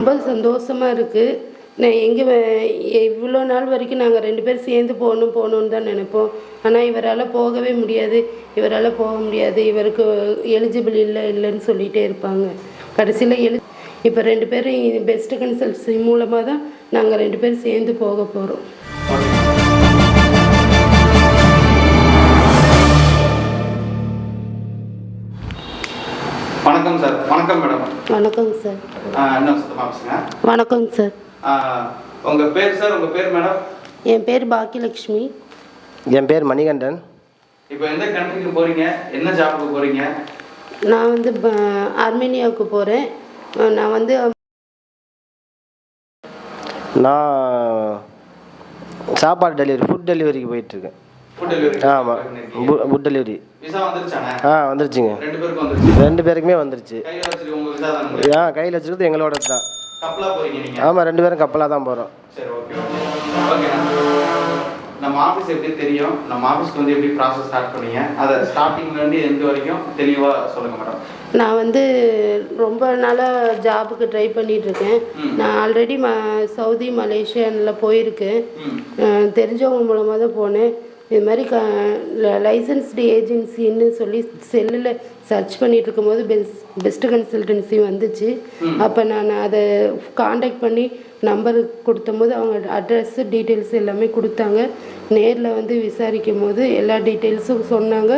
ரொம்ப சந்தோஷமாக இருக்குது நான் எங்கே இவ்வளோ நாள் வரைக்கும் நாங்கள் ரெண்டு பேரும் சேர்ந்து போகணும் போகணுன்னு தான் நினைப்போம். ஆனால் இவரால் போகவே முடியாது. இவரால் போக முடியாது. இவருக்கு எலிஜிபிள் இல்லை இல்லைன்னு சொல்லிகிட்டே இருப்பாங்க. கடைசியில் எழு இப்போ ரெண்டு பேரும் பெஸ்ட் கன்சல்ட்ஸி மூலமாக தான் நாங்கள் ரெண்டு பேரும் சேர்ந்து போக போகிறோம் வணக்கங்க சார். என்ன சுத்தமாக பேசுங்க வணக்கங்க சார். ஆஹ், உங்க பேர் சார்? உங்க பேர் மேடம்? என் பேர் பாக்கியலக்ஷ்மி என் பேர் மணிகண்டன். இப்போ எந்த கண்ட்ரிக்கு போறீங்க? என்ன ஜாபுக்கு போறீங்க? நான் வந்து ப- ஆர்மேனியாவுக்கு போகிறேன் நான் வந்து நான் சாப்பாடு டெலிவரி ஃபுட் டெலிவரிக்கு போயிட்டுருக்கேன். ஆமாம் ஃபுட் டெலிவரி ஆ வந்துருச்சுங்க. ரெண்டு பேருக்கும் வந்துருச்சு. ஆ கையில் வச்சுருக்கிறது எங்களோட தான். கப்பலா போறீங்க நீங்க? ஆமாம் ரெண்டு பேரும் கப்பலாக தான் போகிறோம் சரி ஓகே ஓகே நம்ம ஆஃபீஸ் எப்படி தெரியும்? நம்ம ஆஃபீஸ்க்கு வந்து எப்படி ப்ராசஸ் ஸ்டார்ட் பண்ணீங்க? அதை ஸ்டார்டிங்ல இருந்து எந்த வரைக்கும் தெளிவா சொல்லுங்க மேடம் நான் வந்து ரொம்ப நாளாக ஜாபுக்கு ட்ரை பண்ணிகிட்ருக்கேன். நான் ஆல்ரெடி ம சவுதி மலேசியானில் போயிருக்கேன் தெரிஞ்சவங்க மூலமாக தான் போனேன். இது மாதிரி க லைசன்ஸ்டு ஏஜென்சின்னு சொல்லி செல்லில் சர்ச் பண்ணிட்டு இருக்கும்போது பெஸ்ட் பெஸ்ட் கன்சல்டன்சி வந்துச்சு. அப்போ நான் அதை காண்டாக்ட் பண்ணி நம்பர் கொடுத்தம்போது அவங்க அட்ரஸ் டீட்டெயில்ஸ் எல்லாமே கொடுத்தாங்க. நேரில் வந்து விசாரிக்கும் போது எல்லா டீட்டெயில்ஸும் சொன்னாங்க.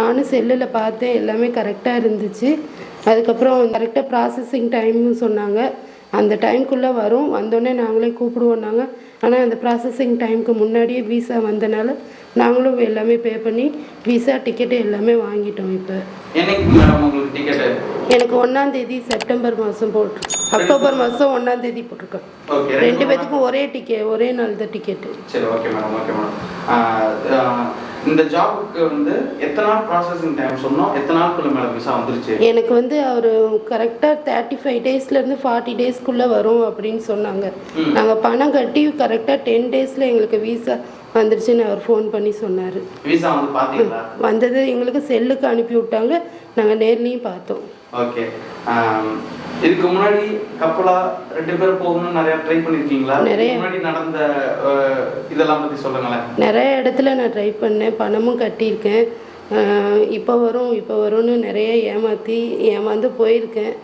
நானும் செல்லில் பார்த்தேன். எல்லாமே கரெக்டாக இருந்துச்சு. அதுக்கப்புறம் கரெக்டாக ப்ராசஸிங் டைம்னு சொன்னாங்க. அந்த டைம்குள்ளே வரும். வந்தோடனே நாங்களே கூப்பிடுவோம் நாங்கள் ஆனால் அந்த ப்ராசஸிங் டைமுக்கு முன்னாடியே விசா வந்தனால நாங்களும் எல்லாமே பே பண்ணி விசா டிக்கெட்டு எல்லாமே வாங்கிட்டோம் இப்போ. எனக்கு ஒன்றாந்தேதி செப்டம்பர் மாதம் போட்டு அக்டோபர் மாதம் ஒன்றாந்தேதி போட்டிருக்கேன் ஓகே ரெண்டு பேத்துக்கும் ஒரே டிக்கெட் ஒரே நாள் தான் டிக்கெட்டு இந்த ஜாபுக்கு வந்து எத்தனை நாள் ப்ராசஸிங் டைம் சொன்னோம்? எத்தனை நாளுக்குள்ள மேடம் விசா வந்துருச்சு? எனக்கு வந்து அவர் கரெக்டாக தேர்ட்டி ஃபைவ் டேஸ்லேருந்து ஃபார்ட்டி டேஸ்க்குள்ளே வரும் அப்படின்னு சொன்னாங்க. நாங்கள் பணம் கட்டி கரெக்டாக டென் டேஸில் எங்களுக்கு விசா வந்துருச்சுன்னு அவர் ஃபோன் பண்ணி சொன்னார். விசா வந்து பாத்தீங்களா வந்தது எங்களுக்கு செல்லுக்கு அனுப்பி விட்டாங்க. நாங்கள் நேர்லேயும் பார்த்தோம். ஓகே இதுக்கு முன்னாடி கப்பலா ரெண்டு பேரும் போகணும்னு நிறைய ட்ரை பண்ணிருக்கீங்களா? நிறைய. முன்னாடி நடந்த இதெல்லாம் பத்தி சொல்லுங்களேன். நிறைய இடத்துல நான் ட்ரை பண்ணேன். பணமும் கட்டியிருக்கேன். இப்போ வரும் இப்போ வரும்னு நிறைய ஏமாற்றி ஏமாந்து போயிருக்கேன்.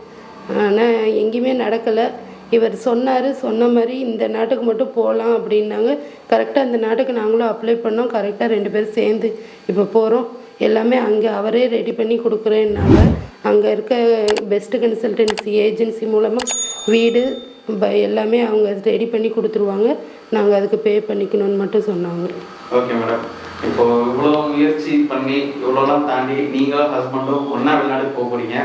ஆனால் எங்கேயுமே நடக்கலை. இவர் சொன்னார் சொன்ன மாதிரி இந்த நாட்டுக்கு மட்டும் போகலாம் அப்படின்னாங்க. கரெக்டாக அந்த நாட்டுக்கு நாங்களும் அப்ளை பண்ணோம். கரெக்டாக ரெண்டு பேரும் சேர்ந்து இப்போ போகிறோம் எல்லாமே அங்கே அவரே ரெடி பண்ணி கொடுக்குறேன்னாங்க. அங்கே இருக்க பெஸ்ட்டு கன்சல்டன்சி ஏஜென்சி மூலமாக வீடு ப- எல்லாமே அவங்க ரெடி பண்ணி கொடுத்துருவாங்க. நாங்கள் அதுக்கு பே பண்ணிக்கணும்னு மட்டும் சொன்னாங்க. ஓகே மேடம் இப்போ இவ்வளவு முயற்சி பண்ணி இவ்வளோலாம் தாண்டி நீங்களும் ஹஸ்பண்டும் ஒண்ணா வெளிநாடு போக போறீங்க.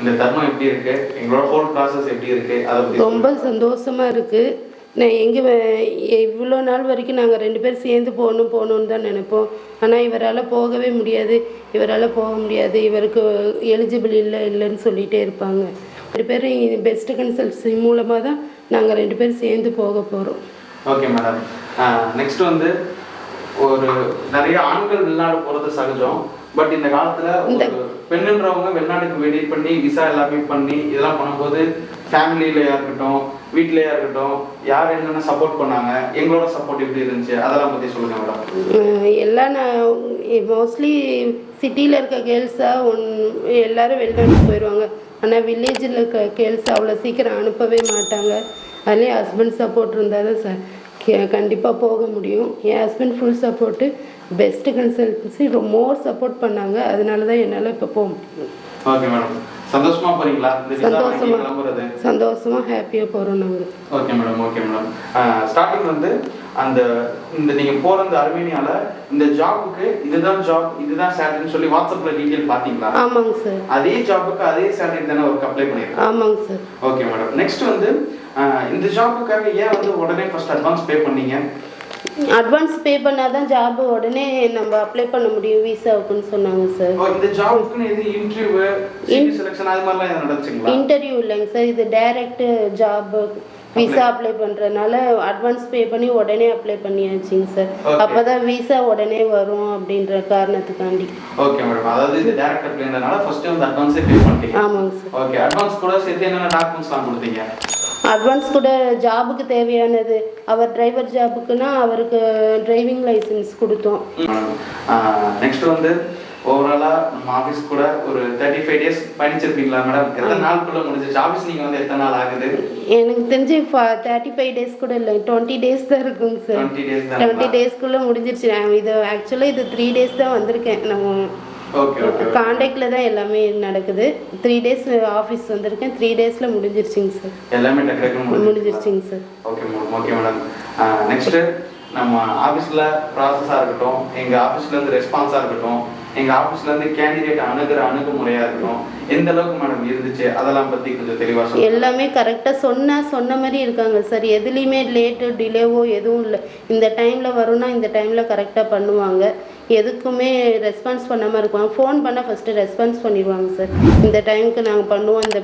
இந்த தருணம் எப்படி இருக்கு? எங்களோட ஹோல் ப்ராசஸ் எப்படி இருக்கு? அதை ரொம்ப சந்தோஷமாக இருக்குது நான் எங்கே இவ்வளோ நாள் வரைக்கும் நாங்கள் ரெண்டு பேரும் சேர்ந்து போகணும் போகணுன்னு தான் நினைப்போம். ஆனால் இவரால் போகவே முடியாது. இவரால் போக முடியாது. இவருக்கு எலிஜிபிள் இல்லை இல்லைன்னு சொல்லிகிட்டே இருப்பாங்க. ரெண்டு பேரும் பெஸ்ட் கன்சல்ட்ஸி மூலமாக தான் நாங்கள் ரெண்டு பேரும் சேர்ந்து போக போகிறோம் ஓகே மேடம் நெக்ஸ்ட் வந்து ஒரு நிறைய ஆண்கள் வெளிநாடு போறது சகஜம். பட் இந்த காலத்துல ஒரு பெண்ணுன்றவங்க வெளிநாட்டுக்கு வெயிட் பண்ணி விசா எல்லாமே பண்ணி இதெல்லாம் பண்ணும்போது ஃபேமிலியிலயா இருக்கட்டும் வீட்லயா இருக்கட்டும் யார் என்னென்ன சப்போர்ட் பண்ணாங்க எங்களோட சப்போர்ட் எப்படி இருந்துச்சு? அதெல்லாம் பத்தி சொல்லுங்க மேடம் எல்லாம் நான் மோஸ்ட்லி சிட்டியில் இருக்க கேர்ள்ஸாக ஒன் எல்லாரும் வெளிநாட்டுக்கு போயிடுவாங்க ஆனால் வில்லேஜில் இருக்க கேர்ள்ஸ் அவ்வளோ சீக்கிரம் அனுப்பவே மாட்டாங்க. அதுலேயும் ஹஸ்பண்ட் சப்போர்ட் இருந்தால் தான் சார் கண்டிப்பாக போக முடியும். என் husband full support best consultancy more support பண்ணாங்க. அதனால தான் என்னால் இப்போ போக முடியும். ஓகே மேடம் சந்தோஷமா போறீங்களா? சந்தோஷமா. கிளம்புறது? சந்தோஷமாக ஹாப்பியாக போகிறோம் நாங்கள் okay madam okay madam starting வந்து அந்த இந்த நீங்க போற இந்த அர்மேனியால இந்த ஜாபுக்கு இதுதான் ஜாப் இதுதான் சேலரின்னு சொல்லி வாட்ஸ்அப்ல டீடைல் பாத்தீங்களா ஆமாங்க சார் அதே ஜாபுக்கு அதே சேலரி தானே ஒர்க் அப்ளை பண்ணிருக்கேன் ஆமாங்க சார் ஓகே மேடம் நெக்ஸ்ட் வந்து இந்த ஜாபுக்காக ஏன் வந்து உடனே ஃபர்ஸ்ட் அட்வான்ஸ் பே பண்ணீங்க? அட்வான்ஸ் பே பண்ணால் தான் ஜாப் உடனே நம்ம அப்ளை பண்ண முடியும் விசாவுக்குன்னு சொன்னாங்க சார் இந்த ஜாபுக்குன்னு எது இன்டர்வியூ செலக்ஷன் அது மாதிரிலாம் நடந்துச்சுங்களா? இன்டர்வியூ இல்லைங்க சார் இது டைரக்ட் ஜாப் விசா அப்ளை பண்ணுறதுனால அட்வான்ஸ் பே பண்ணி உடனே அப்ளை பண்ணியாச்சுங்க சார். அப்போ தான் விசா உடனே வரும் அப்படின்ற காரணத்துக்காண்டி. ஓகே மேடம் அதாவது இது டேரக்ட் அப்ளைன்றனால ஃபர்ஸ்ட் வந்து அட்வான்ஸே பே பண்ணிட்டீங்க. ஆமாங்க சார் ஓகே அட்வான்ஸ் கூட சேர்த்து என்னென்ன டாக்குமெண்ட்ஸ்லாம் கொடுத்தீங்க? அட்வான்ஸ் கூட ஜாபுக்கு தேவையானது. அவர் டிரைவர் ஜாபுக்குன்னா அவருக்கு டிரைவிங் லைசன்ஸ் கொடுத்தோம். நெக்ஸ்ட் வந்து ஓவராலா நம்ம ஆபீஸ் கூட ஒரு தேர்ட்டி ஃபைவ் டேஸ் பயணிச்சிருப்பீங்களா மேடம் எத்தனை நாளுக்குள்ள முடிஞ்சிச்சு? ஆபீஸ் நீங்க வந்து எத்தனை நாள் ஆகுது? எனக்கு தெரிஞ்சு தேர்ட்டி ஃபைவ் டேஸ் கூட இல்லை. டுவெண்ட்டி டேஸ் தான் இருக்குங்க சார் டுவெண்ட்டி டேஸ் டுவெண்ட்டி டேஸ்க்குள்ளே முடிஞ்சிருச்சு. நான் இது ஆக்சுவலாக இது த்ரீ டேஸ் தான் வந்திருக்கேன். நம்ம காண்டாக்டில் தான் எல்லாமே நடக்குது. த்ரீ டேஸ் ஆஃபீஸ் வந்திருக்கேன். த்ரீ டேஸில் முடிஞ்சிருச்சுங்க சார் எல்லாமே முடிஞ்சிருச்சுங்க sir okay madam okay madam next நம்ம ஆஃபீஸில் ப்ராசஸாக இருக்கட்டும் எங்கள் ஆஃபீஸ்லேருந்து ரெஸ்பான்ஸாக இருக்கட்டும் எங்கள் ஆஃபீஸ்லேருந்து கேண்டிடேட் அணுகிற அணுகுமுறையாக இருக்கட்டும் எந்த அளவுக்கு மேடம் இருந்துச்சு அதெல்லாம் பற்றி கொஞ்சம் தெளிவாக சொல்லுங்கள் எல்லாமே கரெக்டாக சொன்னா சொன்ன மாதிரி இருக்காங்க சார் எதுலேயுமே லேட்டு டிலேவோ எதுவும் இல்லை. இந்த டைமில் வரும்னா இந்த டைமில் கரெக்டாக பண்ணுவாங்க. எதுக்குமே ரெஸ்பான்ஸ் பண்ணாமல் இருப்பாங்க. ஃபோன் பண்ணால் ஃபஸ்ட்டு ரெஸ்பான்ஸ் பண்ணிடுவாங்க சார் இந்த டைமுக்கு நாங்கள் பண்ணுவோம் இந்த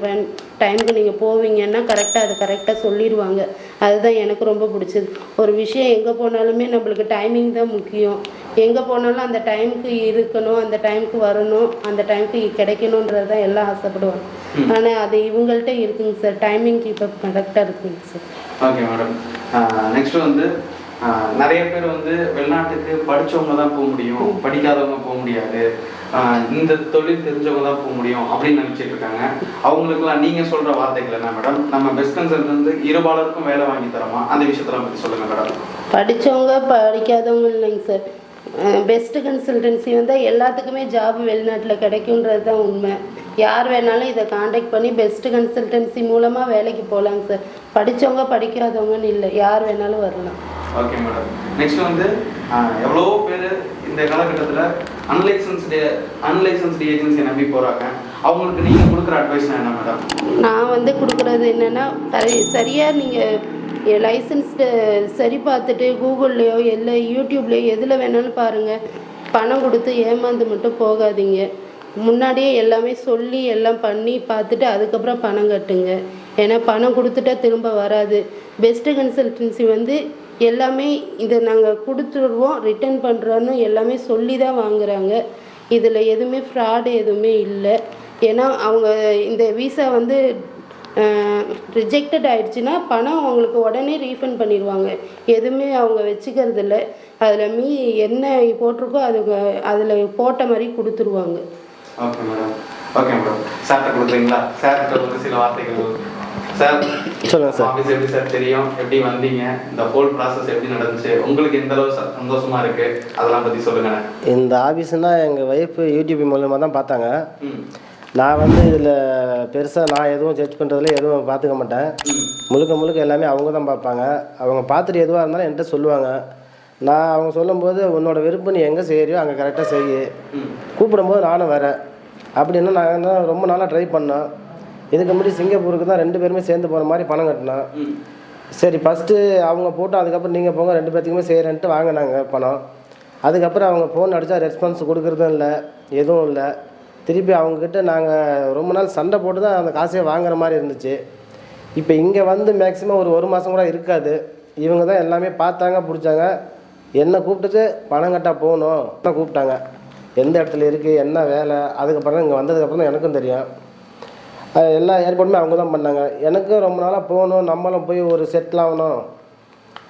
டைமுக்கு நீங்கள் போவீங்கன்னா கரெக்டாக அதை கரெக்டாக சொல்லிடுவாங்க. அதுதான் எனக்கு ரொம்ப பிடிச்சது. ஒரு விஷயம் எங்கே போனாலுமே நம்மளுக்கு டைமிங் தான் முக்கியம். எங்கே போனாலும் அந்த டைமுக்கு இருக்கணும் அந்த டைமுக்கு வரணும் அந்த டைமுக்கு கிடைக்கணுன்றது தான் எல்லாம் ஆசைப்படுவாங்க. ஆனால் அது இவங்கள்ட்ட இருக்குங்க சார் டைமிங் இப்போ கரெக்டாக இருக்குங்க சார் ஓகே மேடம் நெக்ஸ்ட் வந்து நிறைய பேர் வந்து வெளிநாட்டுக்கு படிச்சவங்க தான் போக முடியும் படிக்காதவங்க போக முடியாது. இந்த தொழில் தெரிஞ்சவங்க தான் போக முடியும் அப்படின்னு நினைச்சிட்டு இருக்காங்க. அவங்களுக்குலாம் நீங்க சொல்ற வார்த்தைகள் என்ன மேடம் நம்ம பெஸ்ட் கன்சல்ட் வந்து இருபாலருக்கும் வேலை வாங்கி தரோமா? அந்த விஷயத்தெல்லாம் பத்தி சொல்லுங்க மேடம் படித்தவங்க படிக்காதவங்க இல்லைங்க சார். பெஸ்ட்டு கன்சல்டன்சி வந்தால் எல்லாத்துக்குமே ஜாப் வெளிநாட்டில் கிடைக்குன்றது தான் உண்மை. யார் வேணாலும் இதை காண்டாக்ட் பண்ணி பெஸ்ட்டு கன்சல்டன்சி மூலமாக வேலைக்கு போகலாங்க சார். படித்தவங்க படிக்காதவங்கன்னு இல்லை. யார் வேணாலும் வரலாம். ஓகே மேடம் நெக்ஸ்ட் வந்து எவ்வளோ பேர் இந்த காலகட்டத்தில் அன்லைசன்ஸ்டு அன்லைசன்ஸ்டு ஏஜென்சியை நம்பி போகிறாங்க அவங்களுக்கு நீங்கள் கொடுக்குற அட்வைஸ் என்ன மேடம் நான் வந்து கொடுக்குறது என்னென்னா சரியாக நீங்கள் லைசன்ஸ்டு சரி பார்த்துட்டு கூகுள்லேயோ இல்லை யூடியூப்லேயோ எதில் வேணாலும் பாருங்கள் பணம் கொடுத்து ஏமாந்து மட்டும் போகாதீங்க. முன்னாடியே எல்லாமே சொல்லி எல்லாம் பண்ணி பார்த்துட்டு அதுக்கப்புறம் பணம் கட்டுங்க. ஏன்னா பணம் கொடுத்துட்டா திரும்ப வராது. பெஸ்ட்டு கன்சல்டன்சி வந்து எல்லாமே இதை நாங்கள் கொடுத்துருவோம் ரிட்டர்ன் பண்ணுறோன்னு எல்லாமே சொல்லி தான் வாங்குறாங்க. இதில் எதுவுமே ஃப்ராடு எதுவுமே இல்லை. ஏன்னா அவங்க இந்த விசா வந்து ரிஜெக்டட் ஆயிடுச்சுன்னா பணம் அவங்களுக்கு உடனே ரீஃபண்ட் பண்ணிடுவாங்க. எதுவுமே அவங்க வச்சுக்கிறது இல்லை அதில் மீ என்ன போட்டிருக்கோ அது அதில் போட்ட மாதிரி கொடுத்துருவாங்க. ஓகே மேடம் ஓகே மேடம் சார்கிட்ட கொடுக்குறீங்களா? சார்கிட்ட ஒரு சில வார்த்தைகள் சார் சொல்லுங்க சார். ஆஃபீஸ் எப்படி சார் தெரியும்? எப்படி வந்தீங்க? இந்த ஹோல் ப்ராசஸ் எப்படி நடந்துச்சு? உங்களுக்கு எந்த அளவு ச- சந்தோஷமா இருக்கு? அதெல்லாம் பத்தி சொல்லுங்க. இந்த ஆஃபீஸ்னா எங்கள் ஒய்ஃபு யூடியூப் மூலமாக தான் பார்த்தாங்க. நான் வந்து இதில் பெருசாக நான் எதுவும் சர்ச் பண்ணுறதுல எதுவும் பார்த்துக்க மாட்டேன். முழுக்க முழுக்க எல்லாமே அவங்க தான் பார்ப்பாங்க. அவங்க பார்த்துட்டு எதுவாக இருந்தாலும் என்கிட்ட சொல்லுவாங்க. நான் அவங்க சொல்லும்போது உன்னோட விருப்பம் நீ எங்கே செய்கிறியோ அங்கே கரெக்டாக செய் ம். கூப்பிடும்போது நானும் வரேன். அப்படின்னு நாங்கள் ரொம்ப நாளாக ட்ரை பண்ணோம் இதுக்கு முன்னாடி சிங்கப்பூருக்கு தான் ரெண்டு பேருமே சேர்ந்து போகிற மாதிரி பணம் கட்டினோம் ம். சரி ஃபஸ்ட்டு அவங்க போட்டு அதுக்கப்புறம் நீங்கள் போங்க ரெண்டு பேர்த்துக்குமே செய்கிறேன்ட்டு வாங்கினாங்க பணம். அதுக்கப்புறம் அவங்க ஃபோன் அடித்தா ரெஸ்பான்ஸ் கொடுக்குறதும் இல்லை எதுவும் இல்லை. திருப்பி அவங்கக்கிட்ட நாங்கள் ரொம்ப நாள் சண்டை போட்டு தான் அந்த காசையே வாங்குற மாதிரி இருந்துச்சு. இப்போ இங்கே வந்து மேக்ஸிமம் ஒரு ஒரு மாதம் கூட இருக்காது. இவங்க தான் எல்லாமே பார்த்தாங்க பிடிச்சாங்க. என்னை கூப்பிட்டுட்டு பணம் கட்டா போகணும். தான் கூப்பிட்டாங்க. எந்த இடத்துல இருக்குது என்ன வேலை? அதுக்கப்புறம் இங்கே வந்ததுக்கப்புறம் தான் எனக்கும் தெரியும். எல்லா ஏற்பாடுமே அவங்க தான் பண்ணாங்க. எனக்கும் ரொம்ப நாளாக போகணும் நம்மளும் போய் ஒரு செட்டில் ஆகணும்.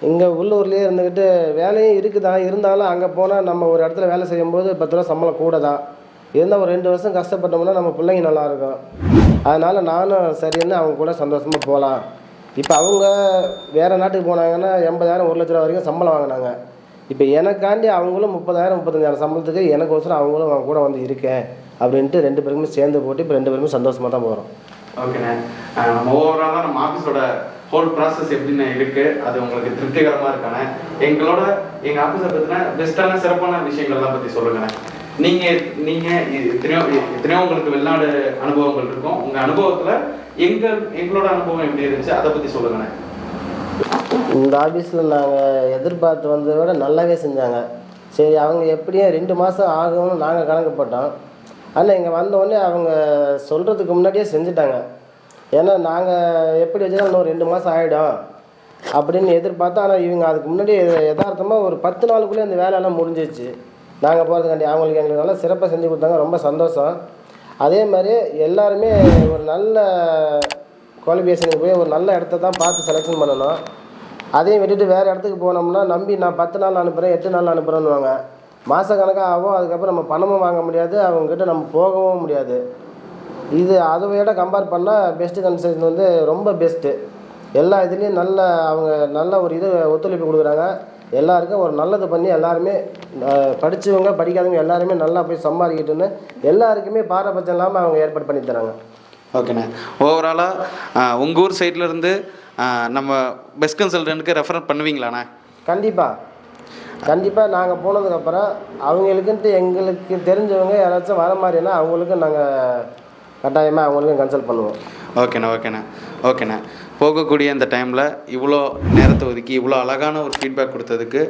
இங்கே உள்ளூர்லேயே இருந்துக்கிட்டு வேலையும் இருக்குதான் இருந்தாலும் அங்கே போனால் நம்ம ஒரு இடத்துல வேலை செய்யும்போது பத்து ரூபா சம்பளம் கூட தான். இருந்தால் ஒரு ரெண்டு வருஷம் கஷ்டப்பட்டோம்னா நம்ம பிள்ளைங்க நல்லா இருக்கும். அதனால் நானும் சரின்னு அவங்க கூட சந்தோஷமாக போகலாம். இப்போ அவங்க வேறு நாட்டுக்கு போனாங்கன்னா எண்பதாயிரம் ஒரு லட்ச ரூபா வரைக்கும் சம்பளம் வாங்கினாங்க. இப்போ எனக்காண்டி அவங்களும் முப்பதாயிரம் முப்பத்தஞ்சாயிரம் சம்பளத்துக்கு எனக்கோசரம் அவங்களும் அவங்க கூட வந்து இருக்கேன். அப்படின்ட்டு ரெண்டு பேருக்குமே சேர்ந்து போட்டு இப்போ ரெண்டு பேருமே சந்தோஷமாக தான் போகிறோம் ஓகேண்ணே ஓவராலாக நம்ம ஆஃபீஸோட ஹோல் ப்ராசஸ் எப்படிண்ணே இருக்கு? அது உங்களுக்கு திருப்திகரமா இருக்கானே எங்களோட எங்க ஆஃபீஸை பத்தின பெஸ்ட்டான சிறப்பான விஷயங்கள்லாம் பத்தி சொல்லுங்கண்ணே. நீங்க நீங்க எத்தனையோ எத்தனையோ உங்களுக்கு வெளிநாடு அனுபவங்கள் இருக்கும். உங்க அனுபவத்துல எங்க எங்களோட அனுபவம் எப்படி இருந்துச்சு? அதை பத்தி சொல்லுங்கண்ணே. இந்த ஆஃபீஸில் நாங்கள் எதிர்பார்த்து வந்ததை விட நல்லாவே செஞ்சாங்க. சரி அவங்க எப்படியும் ரெண்டு மாதம் ஆகும்னு நாங்கள் கணக்கு போட்டோம். ஆனால் இங்கே வந்தோடனே அவங்க சொல்கிறதுக்கு முன்னாடியே செஞ்சுட்டாங்க. ஏன்னா நாங்கள் எப்படி வச்சாலும் இன்னும் ரெண்டு மாதம் ஆகிடும் அப்படின்னு எதிர்பார்த்தா ஆனால் இவங்க அதுக்கு முன்னாடி யதார்த்தமாக ஒரு பத்து நாளுக்குள்ளே இந்த வேலையெல்லாம் முடிஞ்சிச்சு நாங்கள் போகிறதுக்காண்டி அவங்களுக்கு எங்களுக்கு நல்லா சிறப்பாக செஞ்சு கொடுத்தாங்க ரொம்ப சந்தோஷம். அதே மாதிரி எல்லாருமே ஒரு நல்ல குவாலிஃபிகேஷனுக்கு போய் ஒரு நல்ல இடத்த தான் பார்த்து செலெக்ஷன் பண்ணணும். அதையும் விட்டுட்டு வேறு இடத்துக்கு போனோம்னா நம்பி நான் பத்து நாள் அனுப்புகிறேன் எட்டு நாள் அனுப்புகிறேன்னுவாங்க மாத கணக்காக ஆகும் அதுக்கப்புறம் நம்ம பணமும் வாங்க முடியாது அவங்கக்கிட்ட நம்ம போகவும் முடியாது. இது அதை விட கம்பேர் பண்ணால் பெஸ்ட்டு கன்சல்டன் வந்து ரொம்ப பெஸ்ட்டு எல்லா இதுலேயும் நல்ல அவங்க நல்ல ஒரு இது ஒத்துழைப்பு கொடுக்குறாங்க. எல்லாருக்கும் ஒரு நல்லது பண்ணி எல்லாருமே அஹ், படிச்சவங்க படிக்காதவங்க எல்லாருமே நல்லா போய் சம்பாதிக்கிட்டுன்னு எல்லாருக்குமே பாரபட்சம் இல்லாமல் அவங்க ஏற்பாடு பண்ணி தராங்க. ஓகேண்ணே. ஓவராலாக உங்கள் ஊர் சைட்ல இருந்து ஆஹ், நம்ம பெஸ்ட் கன்சல்டன்ட்க்கு ரெஃபர் பண்ணுவீங்களாண்ணே? கண்டிப்பாக கண்டிப்பாக நாங்கள் போனதுக்கப்புறம் அவங்களுக்குன்ட்டு எங்களுக்கு தெரிஞ்சவங்க யாராச்சும் வர மாதிரினா அவங்களுக்கும் நாங்கள் கட்டாயமாக அவங்களுக்கும் கன்சல்ட் பண்ணுவோம். ஓகேண்ணா ஓகேண்ணா ஓகேண்ணா. போகக்கூடிய அந்த டைமில் இவ்வளோ நேரத்தை ஒதுக்கி இவ்வளோ அழகான ஒரு ஃபீட்பேக் கொடுத்ததுக்கு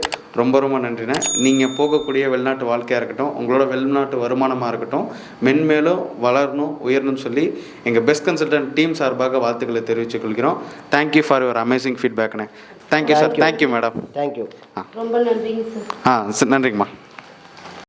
ரொம்ப ரொம்ப நன்றிண்ணே. நீங்கள் போகக்கூடிய வெளிநாட்டு வாழ்க்கையாக இருக்கட்டும் உங்களோட வெளிநாட்டு வருமானமாக இருக்கட்டும் மென்மேலும் வளரணும் உயரணும்னு சொல்லி எங்கள் பெஸ்ட் கன்சல்டன்ட் டீம் சார்பாக வாழ்த்துக்களை தெரிவித்துக் கொள்கிறோம். Thank you for your amazing ஃபீட்பேக்ண்ணே thank you sir thank you madam thank you ரொம்ப நன்றிங்க சார் ஆ சரி, நன்றிங்கம்மா.